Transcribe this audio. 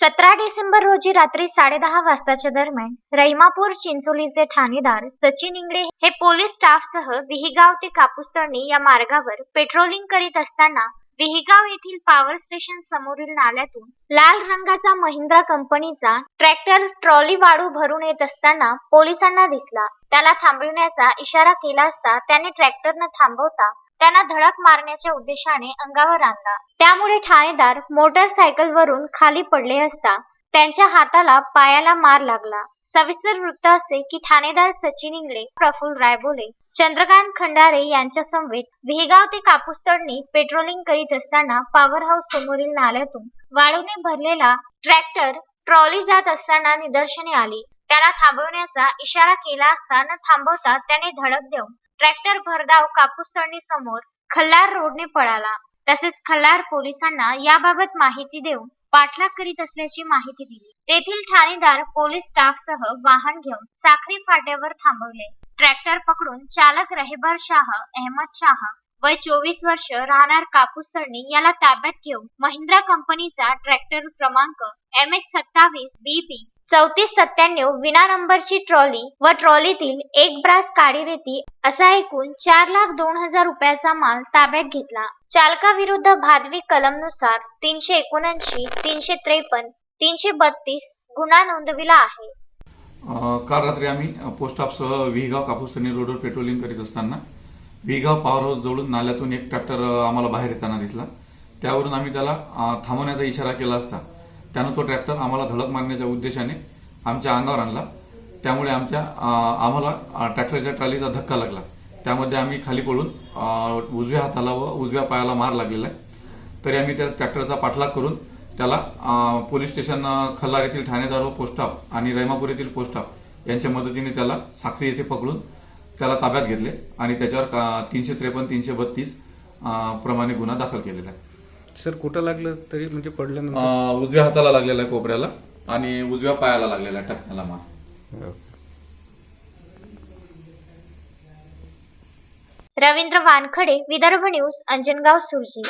सतरा डिसेंबर रोजी रात्री साडेदहा वाजताच्या दरम्यान रहिमापूर चिंचोलीचे ठाणेदार सचिन इंगळे हे पोलीस स्टाफसह विहिगाव ते कापूसतळणी या मार्गावर पेट्रोलिंग करीत असताना विहिगाव येथील पॉवर स्टेशन समोरील नाल्यातून लाल रंगाचा महिंद्रा कंपनीचा ट्रॅक्टर ट्रॉली वाळू भरून येत असताना पोलिसांना दिसला. त्याला थांबविण्याचा इशारा केला असता त्याने ट्रॅक्टर न थांबवता त्यांना धडक मारण्याच्या उद्देशाने अंगावर आणला. त्यामुळे ठाणेदार मोटरसायकल वरून खाली पडले असता त्यांच्या हाताला पायाला मार लागला. सविस्तर वृत्त असे की ठाणेदार सचिन इंगळे प्रफुल्ल रायबोले चंद्रकांत खंडारे यांच्या समवेत विहिगाव ते कापूसतळणी पेट्रोलिंग करीत असताना पॉवर हाऊस समोरील नाल्यातून वाळूने भरलेला ट्रॅक्टर ट्रॉली जात असताना निदर्शने आली. त्याला थांबवण्याचा इशारा केला असता न थांबवता त्याने धडक देऊन ट्रॅक्टर भरधाव कापूसतळणी समोर खल्लार रोडने पळाला. तसेच खल्लार पोलिसांना याबाबत माहिती देऊन पाठलाग करीत असल्याची माहिती दिली. तेथील ठाणेदार पोलीस स्टाफसह वाहन घेऊन साखरी फाट्यावर थांबवले. ट्रॅक्टर पकडून चालक रहेबर शाह अहमद शाह वय चोवीस वर्ष राहणार कापूस तरणी याला ताब्यात घेऊन महिंद्रा कंपनीचा ट्रॅक्टर क्रमांक एम एच सत्तावीस बीपी चौतीस सत्त्याण्णव विना नंबरची ट्रॉली व ट्रॉलीतील एक ब्रास काळी रेती असा एकूण चार लाख दोन हजार रुपयाचा माल ताब्यात घेतला. चालकाविरुद्ध भादवी कलमनुसार तीनशे एकोणऐंशी तीनशे त्रेपन्न तीनशे बत्तीस गुन्हा नोंदविला आहे. काल रात्री आम्ही पोस्ट ऑफसह विहीगाव कापूसतणी रोडवर पेट्रोलिंग करीत असताना विहीगाव पॉवर हाऊस जवळून नाल्यातून एक ट्रॅक्टर आम्हाला बाहेर येताना दिसला. त्यावरून आम्ही त्याला थांबवण्याचा इशारा केला असता. त्यानं तो ट्रॅक्टर आम्हाला धडक मारण्याच्या उद्देशाने आमच्या अंगावर आणला. त्यामुळे आमच्या आम्हाला ट्रॅक्टरच्या ट्रॉलीचा धक्का लागला. त्यामध्ये आम्ही खाली पडून उजव्या हाताला व उजव्या पायाला मार लागलेला आहे. तरी आम्ही त्या ट्रॅक्टरचा पाठलाग करून त्याला पोलीस स्टेशन खल्लार येथील ठाणेदार व पोस्टाफ आणि रैमापूर येथील पोस्टाफ यांच्या मदतीने त्याला साखरी येथे पकडून त्याला ताब्यात घेतले आणि त्याच्यावर तीनशे त्रेपन्न तीनशे बत्तीस प्रमाणे गुन्हा दाखल केलेला आहे. सर कुठं लागलं तरी म्हणजे पडल्यानंतर? अ, उजव्या हाताला लागलेला आहे कोपऱ्याला आणि उजव्या पायाला लागलेला आहे टकण्याला मार. रवींद्र वानखडे विदर्भ न्यूज अंजनगाव सुरजी.